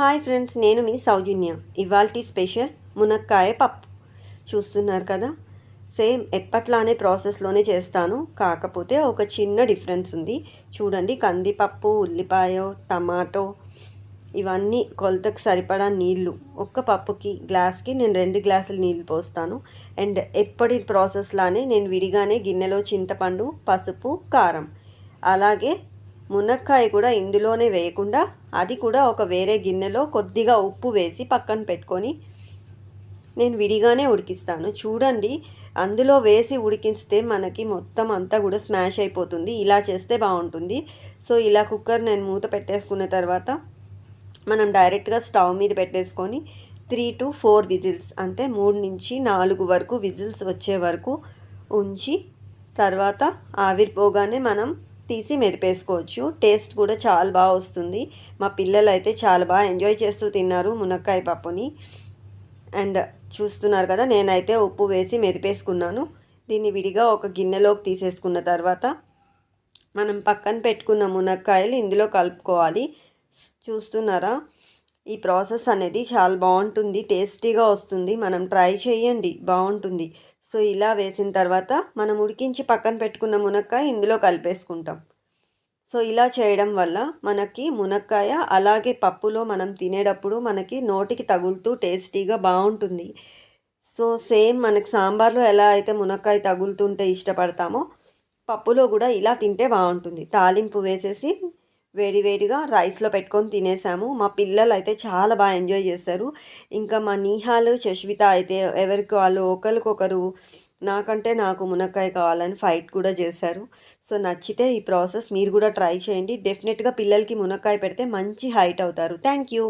Hi friends నేను మీ సౌజన్య. ఇవాల్టి special మునక్కాయ పప్పు. చూస్తున్నారు కదా? సేమ్ ఎప్పట్లానే ప్రాసెస్లోనే చేస్తాను. కాకపోతే ఒక చిన్న డిఫరెన్స్ ఉంది. చూడండి కందిపప్పు ఉల్లిపాయ టమాటో ఇవన్నీ కొలతకు సరిపడా నీళ్ళు. ఒక్క పప్పుకి గ్లాస్కి నేను రెండు గ్లాసులు నీళ్ళు పోస్తాను. అండ్ ఎప్పటి ప్రాసెస్లానే నేను విడిగానే గిన్నెలో చింతపండు పసుపు కారం. అలాగే మునక్కాయ కూడా ఇందులోనే వేయకుండా అది కూడా ఒక వేరే గిన్నెలో కొద్దిగా ఉప్పు వేసి పక్కన పెట్టుకొని నేను విడిగానే ఉడికిస్తాను. చూడండి అందులో వేసి ఉడికిస్తే మనకి మొత్తం అంతా కూడా స్మాష్ అయిపోతుంది. ఇలా చేస్తే బాగుంటుంది. సో ఇలా కుక్కర్ నేను మూత పెట్టేసుకున్న తర్వాత మనం డైరెక్ట్గా స్టవ్ మీద పెట్టేసుకొని త్రీ టు ఫోర్ విజిల్స్ అంటే మూడు నుంచి నాలుగు వరకు విజిల్స్ వచ్చే వరకు ఉంచి తర్వాత ఆవిరిపోగానే మనం తీసి మెరిపేసుకోవచ్చు టేస్ట్ కూడా చాలా బాగా వస్తుంది. మా పిల్లలు అయితే చాలా బాగా ఎంజాయ్ చేస్తూ తిన్నారు మునక్కాయ పప్పుని. అండ్ చూస్తున్నారు కదా నేనైతే ఉప్పు వేసి మెదిపేసుకున్నాను. దీన్ని విడిగా ఒక గిన్నెలోకి తీసేసుకున్న తర్వాత మనం పక్కన పెట్టుకున్న మునక్కాయలు ఇందులో కలుపుకోవాలి. చూస్తున్నారా? ఈ ప్రాసెస్ అనేది చాలా బాగుంటుంది టేస్టీగా వస్తుంది. మనం ట్రై చేయండి బాగుంటుంది. సో ఇలా వేసిన తర్వాత మనం ఉడికించి పక్కన పెట్టుకున్న మునక్కాయ ఇందులో కలిపేసుకుంటాం. సో ఇలా చేయడం వల్ల మనకి మునక్కాయ అలాగే పప్పులో మనం తినేటప్పుడు మనకి నోటికి తగులుతూ టేస్టీగా బాగుంటుంది. సో సేమ్ మనకి సాంబార్లో ఎలా అయితే మునక్కాయ తగులుతుంటే ఇష్టపడతామో పప్పులో కూడా ఇలా తింటే బాగుంటుంది. తాలింపు వేసేసి వేడి వేడిగా రైస్లో పెట్టుకొని తినేసాము. మా పిల్లలు అయితే చాలా బాగా ఎంజాయ్ చేశారు ఇంకా మా నీహాలు శశ్విత అయితే ఎవరికి వాళ్ళు ఒకరికొకరు నాకంటే నాకు మునక్కాయ కావాలని ఫైట్ కూడా చేశారు. సో నచ్చితే ఈ ప్రాసెస్ మీరు కూడా ట్రై చేయండి. డెఫినెట్గా పిల్లలకి మునక్కాయ పెడితే మంచి హైట్ అవుతారు. Thank you.